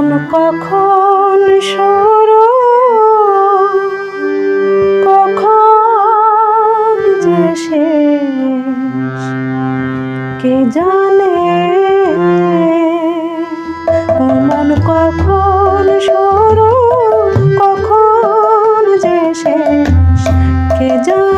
মন কখন সর কখন যে শেষ কে জানে? মন কখন সর কখন যে শেষ কে জানে?